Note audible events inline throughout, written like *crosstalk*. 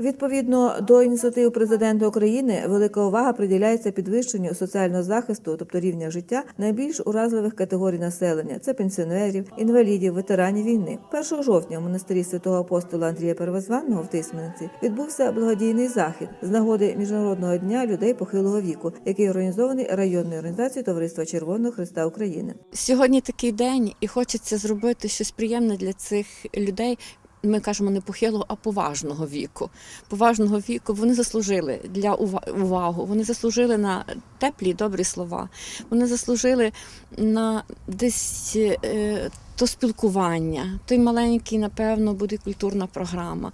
Відповідно до ініціатив президента України, велика увага приділяється підвищенню соціального захисту, тобто рівня життя найбільш уразливих категорій населення це пенсіонерів, інвалідів, ветеранів війни. 1 жовтня в монастирі святого апостола Андрія Первозванного в Тисменці відбувся благодійний захід з нагоди міжнародного дня людей похилого віку, який організований районною організацією Товариства Червоного Христа України. Сьогодні такий день, і хочеться зробити щось приємне для цих людей. Ми кажемо не похилого, а поважного віку. Поважного віку вони заслужили для увагу. Вони заслужили на теплі, добрі слова. Вони заслужили на десь е, то спілкування. Той маленький, напевно, буде культурна програма.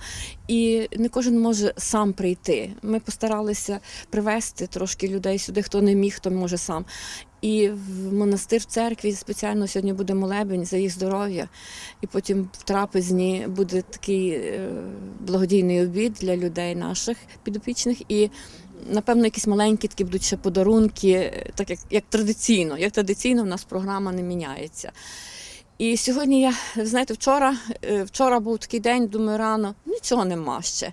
І не кожен може сам прийти. Ми постаралися привезти трошки людей сюди, хто не міг, хто може сам. І в монастир в церкві спеціально сьогодні буде молебень за їх здоров'я. І потім в трапезні буде такий е, благодійний обід для людей наших підопічних. І напевно якісь маленькі такі будуть ще подарунки, е, так як, як традиційно. Як традиційно в нас програма не міняється. І сьогодні я, знаєте, вчора, е, вчора був такий день, думаю, рано, нічого нема ще.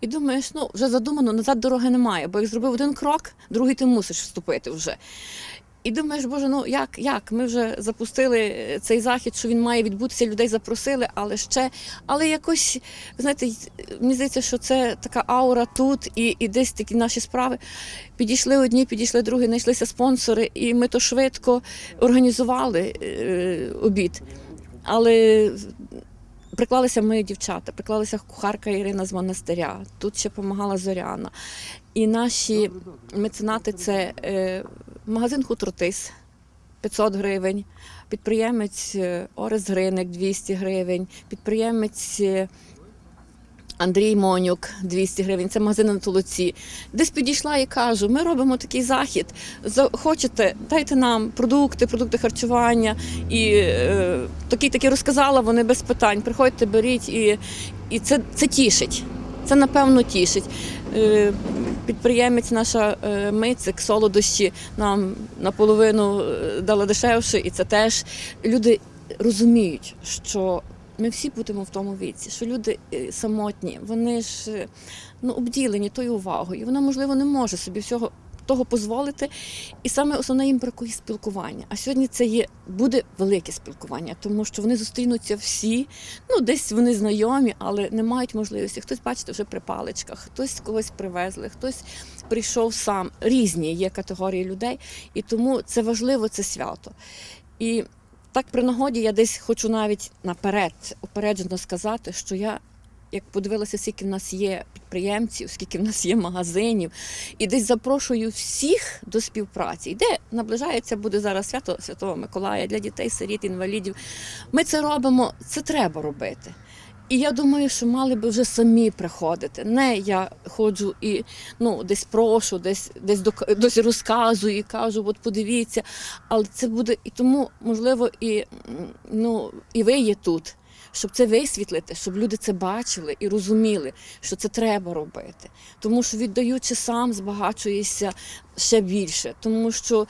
І думаєш, ну вже задумано, назад дороги немає, бо як зробив один крок, другий ти мусиш вступити вже. І думаєш, боже, ну як, як? Ми вже запустили е, цей захід, що він має відбутися, людей запросили, але ще, але якось, знаєте, мені здається, що це така аура тут, і, і десь такі наші справи. Підійшли одні, підійшли другі, знайшлися спонсори, і ми то швидко організували е, обід. Але приклалися мої дівчата, приклалася кухарка Ірина з монастиря. Тут ще допомагала Зоряна. І наші меценати це е, магазин Хутротис 500 гривень, підприємець е, Орес Гриник 200 гривень, підприємець. е, Андрій Монюк 200 гривень, це магазин на Толоці. Десь підійшла і кажу: ми робимо такий захід. За- Хочете, дайте нам продукти, продукти харчування. І е, такі такі розказала, вони без питань. Приходьте, беріть, і, і це, це тішить. Це напевно тішить. Е, Підприємець наша е, Мицик, солодощі нам наполовину е, дала дешевше, і це теж люди розуміють, що ми всі будемо в тому віці, що люди самотні, вони ж ну, обділені тою увагою. Вона, можливо, не може собі всього того дозволити. І саме основне їм бракує спілкування. А сьогодні це є буде велике спілкування, тому що вони зустрінуться всі. Ну, десь вони знайомі, але не мають можливості. Хтось, бачите, вже при паличках, хтось когось привезли, хтось прийшов сам. Різні є категорії людей, і тому це важливо, це свято. І так при нагоді я десь хочу навіть наперед упереджено сказати, що я. Як подивилася, скільки в нас є підприємців, скільки в нас є магазинів, і десь запрошую всіх до співпраці. Де наближається буде зараз свято Святого Миколая для дітей, сиріт, інвалідів. Ми це робимо, це треба робити. І я думаю, що мали би вже самі приходити. Не я ходжу і ну, десь прошу, десь десь десь розказую і кажу, от подивіться. Але це буде і тому, можливо, і, ну, і ви є тут, щоб це висвітлити, щоб люди це бачили і розуміли, що це треба робити. Тому що віддаючи сам, збагачуєшся ще більше. Тому що е,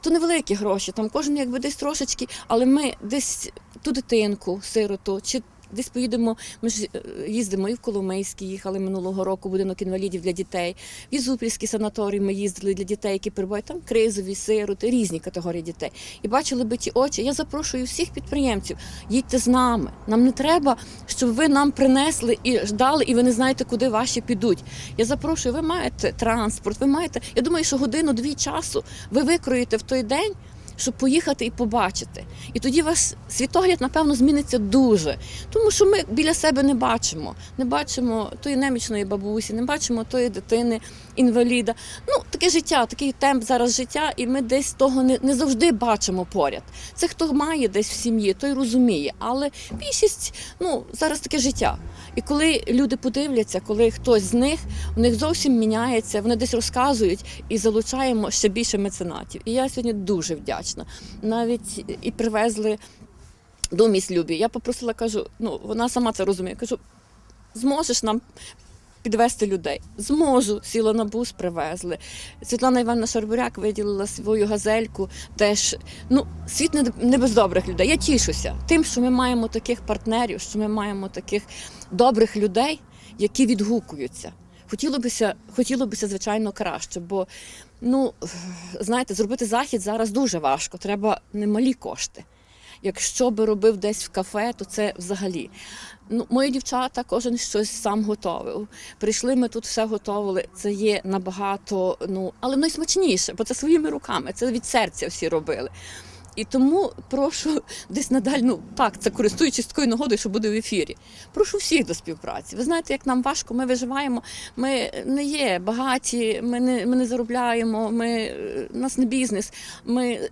то невеликі гроші, там кожен якби десь трошечки, але ми десь ту дитинку, сироту, чи десь поїдемо. Ми ж е, їздимо і в Коломийський, їхали минулого року будинок інвалідів для дітей. В Ізупільський санаторій ми їздили для дітей, які перебувають там кризові, сироти, різні категорії дітей. І бачили би ті очі. Я запрошую всіх підприємців, їдьте з нами. Нам не треба, щоб ви нам принесли і ждали, і ви не знаєте, куди ваші підуть. Я запрошую, ви маєте транспорт, ви маєте. Я думаю, що годину-дві часу ви викроїте в той день. Щоб поїхати і побачити. І тоді ваш світогляд, напевно, зміниться дуже. Тому що ми біля себе не бачимо. Не бачимо тої немічної бабусі, не бачимо тої дитини, інваліда. Ну, таке життя, такий темп зараз життя, і ми десь того не, не завжди бачимо поряд. Це хто має десь в сім'ї, той розуміє. Але більшість, ну, зараз таке життя. І коли люди подивляться, коли хтось з них у них зовсім міняється, вони десь розказують і залучаємо ще більше меценатів. І я сьогодні дуже вдячна. Навіть і привезли до місь Любі. Я попросила, кажу, ну вона сама це розуміє. Кажу, зможеш нам підвести людей? Зможу. Сіла на бус, привезли. Світлана Івановна Шарбуряк виділила свою газельку. Теж ну світ не, не без добрих людей. Я тішуся тим, що ми маємо таких партнерів, що ми маємо таких добрих людей. які відгукуються. Хотілося б, хотілося б, звичайно, краще, бо ну знаєте, зробити захід зараз дуже важко. Треба немалі кошти. Якщо би робив десь в кафе, то це взагалі. Ну, мої дівчата кожен щось сам готовив. Прийшли, ми тут все готували. Це є набагато, ну але найсмачніше, бо це своїми руками, це від серця всі робили. І тому прошу десь надалі, ну так, це користуючись такою нагодою, що буде в ефірі. Прошу всіх до співпраці. Ви знаєте, як нам важко, ми виживаємо. Ми не є багаті, ми не, ми не заробляємо, ми, у нас не бізнес. Ми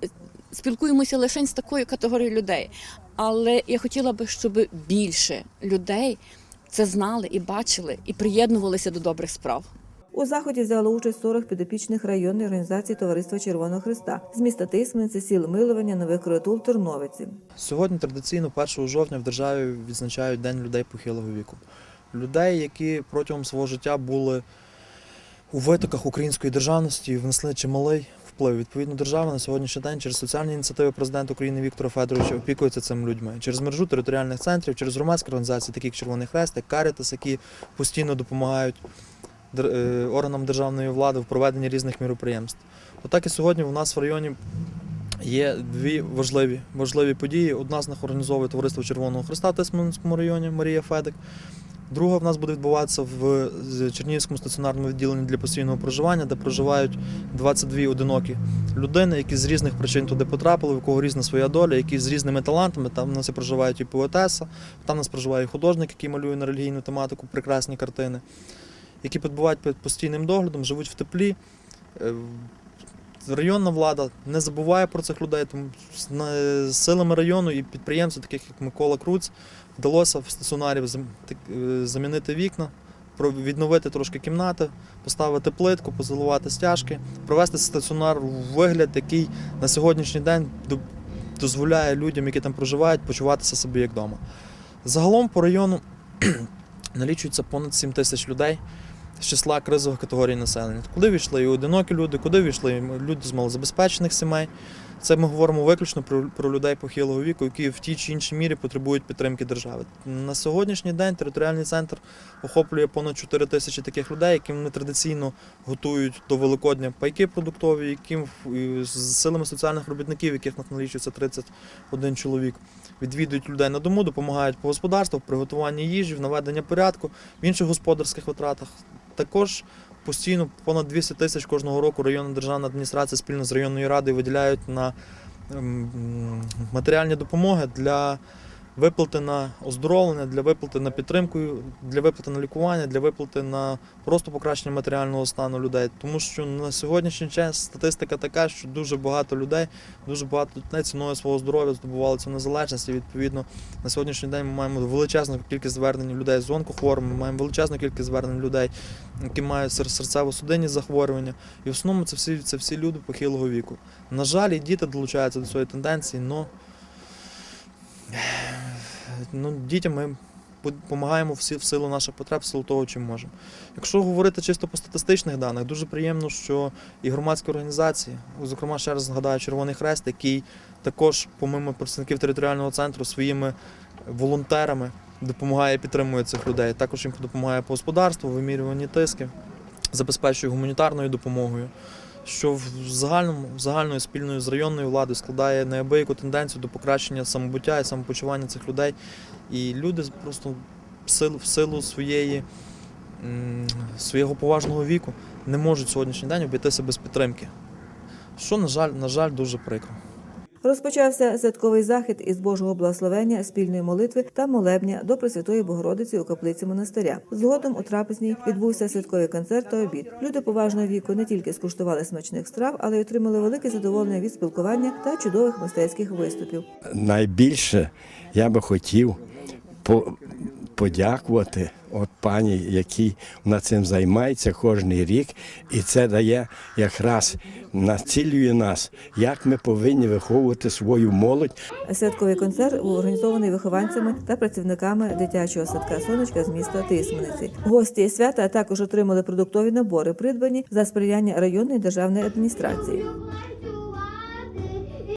спілкуємося лише з такою категорією людей. Але я хотіла би, щоб більше людей це знали і бачили, і приєднувалися до добрих справ. У заході взяло участь 40 підопічних районної організації Товариства Червоного Христа з міста Тисменці, сіл Милування, Нових Кротул, Терновиці. Сьогодні традиційно 1 жовтня в державі відзначають День людей похилого віку. Людей, які протягом свого життя були у витоках української державності і внесли чималий вплив. Відповідно, держава на сьогоднішній день через соціальні ініціативи президента України Віктора Федоровича опікується цими людьми через мережу територіальних центрів, через громадські організації, такі як Червоний Хрест, як Карітас, які постійно допомагають органам державної влади в проведенні різних міроприємств. Отак і сьогодні у нас в районі Є дві важливі, важливі події. Одна з них організовує товариство Червоного Христа в Тисменському районі Марія Федик. Друга в нас буде відбуватися в Чернігівському стаціонарному відділенні для постійного проживання, де проживають 22 одинокі людини, які з різних причин туди потрапили, у кого різна своя доля, які з різними талантами. Там у нас і проживають і поетеса, там у нас проживає художник, який малює на релігійну тематику прекрасні картини, які підбувають під постійним доглядом, живуть в теплі. Е, Районна влада не забуває про цих людей, тому силами району і підприємців, таких як Микола Круц, вдалося в стаціонарі е, замінити вікна, відновити трошки кімнати, поставити плитку, позалувати стяжки, провести стаціонар у вигляд, який на сьогоднішній день дозволяє людям, які там проживають, почуватися собі як вдома. Загалом по району *clears throat* налічується понад 7 тисяч людей з числа кризових категорій населення. Куди війшли і одинокі люди, куди війшли люди з малозабезпечених сімей. Це ми говоримо виключно про, про людей похилого віку, які в тій чи іншій мірі потребують підтримки держави. На сьогоднішній день територіальний центр охоплює понад 4 тисячі таких людей, яким вони традиційно готують до Великодня пайки продуктові, яким з силами соціальних робітників, яких налічується 31 чоловік, відвідують людей на дому, допомагають по господарству, в приготуванні їжі, в наведенні порядку, в інших господарських витратах. Також постійно понад 200 тисяч кожного року районна державна адміністрація спільно з районною радою виділяють на ем, матеріальні допомоги для виплати на оздоровлення, для виплати на підтримку, для виплати на лікування, для виплати на просто покращення матеріального стану людей. Тому що на сьогоднішній час статистика така, що дуже багато людей, дуже багато людей ціною свого здоров'я здобували цю незалежність. І відповідно на сьогоднішній день ми маємо величезну кількість звернень людей з онкохворими, ми маємо величезну кількість звернень людей, які мають серцево-судинні захворювання. І в основному це всі, це всі люди похилого віку. На жаль, і діти долучаються до цієї тенденції, але ну, дітям ми допомагаємо в силу наших потреб, в силу того, чим можемо. Якщо говорити чисто по статистичних даних, дуже приємно, що і громадські організації, зокрема, ще раз згадаю Червоний Хрест, який також, помимо представників територіального центру, своїми волонтерами допомагає і підтримує цих людей. Також їм допомагає по господарству, вимірюванні тисків, забезпечує гуманітарною допомогою. Що в загальному загальною спільною з районною владою складає неабияку тенденцію до покращення самобуття і самопочування цих людей. І люди просто в силу, в силу своєї, свого поважного віку не можуть сьогоднішній день обійтися без підтримки. Що, на жаль, на жаль, дуже прикро. Розпочався святковий захід із Божого благословення, спільної молитви та молебня до Пресвятої Богородиці у каплиці монастиря. Згодом у трапезній відбувся святковий концерт та обід. Люди поважного віку не тільки скуштували смачних страв, але й отримали велике задоволення від спілкування та чудових мистецьких виступів. найбільше я би хотів по- подякувати от пані, який вона цим займається кожен рік, і це дає якраз націлює нас, як ми повинні виховувати свою молодь. Святковий концерт був організований вихованцями та працівниками дитячого садка сонечка з міста Тисмениці. Гості свята також отримали продуктові набори, придбані за сприяння районної державної адміністрації.